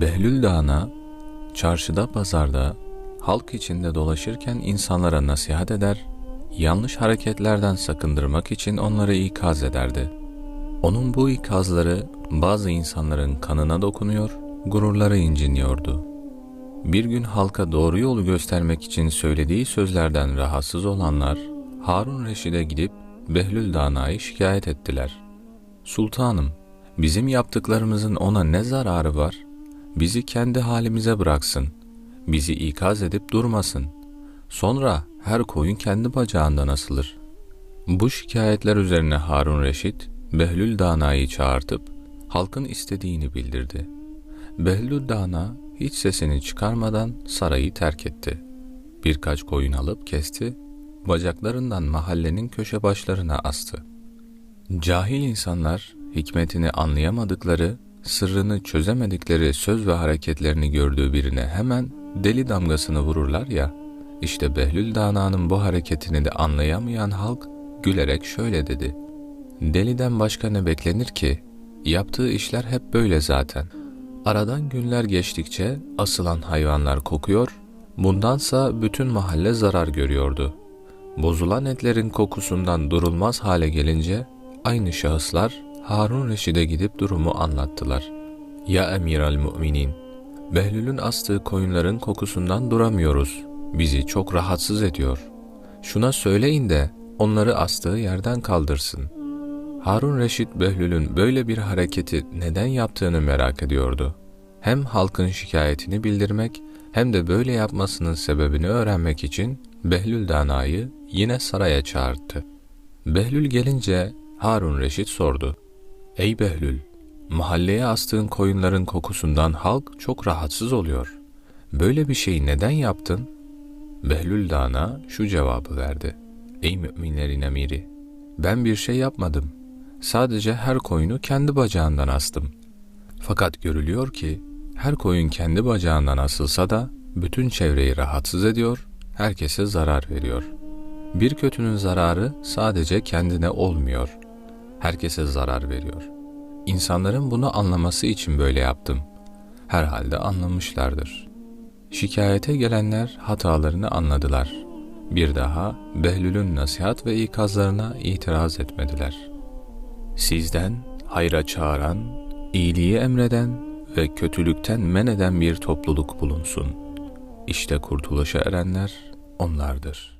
Behlül Dağı'na, çarşıda pazarda, halk içinde dolaşırken insanlara nasihat eder, yanlış hareketlerden sakındırmak için onları ikaz ederdi. Onun bu ikazları bazı insanların kanına dokunuyor, gururları inciniyordu. Bir gün halka doğru yolu göstermek için söylediği sözlerden rahatsız olanlar, Harun Reşid'e gidip Behlül Dana'yı şikayet ettiler. Sultanım, bizim yaptıklarımızın ona ne zararı var? Bizi kendi halimize bıraksın. Bizi ikaz edip durmasın. Sonra her koyun kendi bacağından asılır. Bu şikayetler üzerine Harun Reşit, Behlül Dana'yı çağırtıp halkın istediğini bildirdi. Behlül Dana hiç sesini çıkarmadan sarayı terk etti. Birkaç koyun alıp kesti, bacaklarından mahallenin köşe başlarına astı. Cahil insanlar hikmetini anlayamadıkları, sırrını çözemedikleri söz ve hareketlerini gördüğü birine hemen deli damgasını vururlar ya, işte Behlül Dana'nın bu hareketini de anlayamayan halk gülerek şöyle dedi. Deliden başka ne beklenir ki? Yaptığı işler hep böyle zaten. Aradan günler geçtikçe asılan hayvanlar kokuyor, bundansa bütün mahalle zarar görüyordu. Bozulan etlerin kokusundan durulmaz hale gelince aynı şahıslar Harun Reşid'e gidip durumu anlattılar. Ya emir al müminin, Behlül'ün astığı koyunların kokusundan duramıyoruz. Bizi çok rahatsız ediyor. Şuna söyleyin de onları astığı yerden kaldırsın. Harun Reşit Behlül'ün böyle bir hareketi neden yaptığını merak ediyordu. Hem halkın şikayetini bildirmek hem de böyle yapmasının sebebini öğrenmek için Behlül Dana'yı yine saraya çağırdı. Behlül gelince Harun Reşit sordu. Ey Behlül, mahalleye astığın koyunların kokusundan halk çok rahatsız oluyor. Böyle bir şeyi neden yaptın? Behlül Dana şu cevabı verdi. Ey müminlerin emiri, ben bir şey yapmadım. Sadece her koyunu kendi bacağından astım. Fakat görülüyor ki her koyun kendi bacağından asılsa da bütün çevreyi rahatsız ediyor, herkese zarar veriyor. Bir kötünün zararı sadece kendine olmuyor. Herkese zarar veriyor. İnsanların bunu anlaması için böyle yaptım. Herhalde anlamışlardır. Şikayete gelenler hatalarını anladılar. Bir daha Behlül'ün nasihat ve ikazlarına itiraz etmediler. Sizden hayra çağıran, iyiliği emreden ve kötülükten men eden bir topluluk bulunsun. İşte kurtuluşa erenler onlardır.''